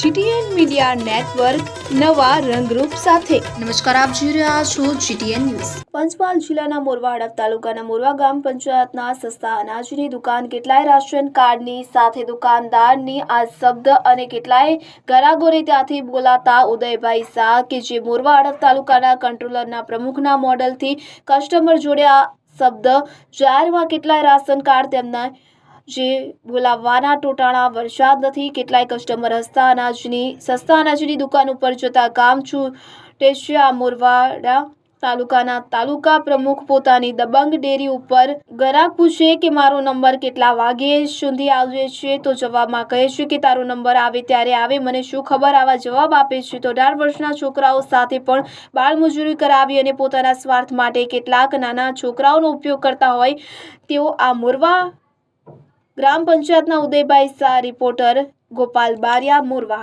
GTN media network નવા રંગરૂપ સાથે. નમસ્કાર આપ જોઈ રહ્યા છો જીટીએન ન્યૂઝ. પંચમહાલ જિલ્લાના મોરવા હડફ તાલુકાના મોરવા ગામ પંચાયતના સસ્તા અનાજની દુકાન કેટલાય રાશન કાર્ડની સાથે દુકાનદારની આ શબ્દ અને કેટલાય ગરાગોરે ત્યાંથી બોલાતા ઉદયભાઈ શાહ કે જે મોરવા હડફ તાલુકાના કંટ્રોલરના પ્રમુખના મોડલથી કસ્ટમર જોડે આ શબ્દ જાહેરમાં કેટલાય રાશન કાર્ડ તેમના જે બોલાવવાના ટોટાણા વરસાદ નથી કેટલાય કસ્ટમર હસતા અનાજની, સસ્તા અનાજની દુકાન ઉપર જતા કામ છું, ટેશિયા મોરવાડા તાલુકાના તાલુકા પ્રમુખ પોતાની દબંગ ડેરી ઉપર, ગરાક પૂછે કે મારો નંબર કેટલા વાગે સુધી આવે છે? તો જવાબમાં કહે છે કે, તારો નંબર આવે ત્યારે આવે, મને શું ખબર? આવા જવાબ આપે છે. તો અઢાર વર્ષના છોકરાઓ સાથે પણ બાળમજૂરી કરાવી અને પોતાના સ્વાર્થ માટે કેટલાક નાના છોકરાઓનો ઉપયોગ કરતા હોય, તેઓ આ મોરવા ગ્રામ પંચાયતના ઉદયભાઈ શાહ રિપોર્ટર ગોપાલ બારિયા મોરવા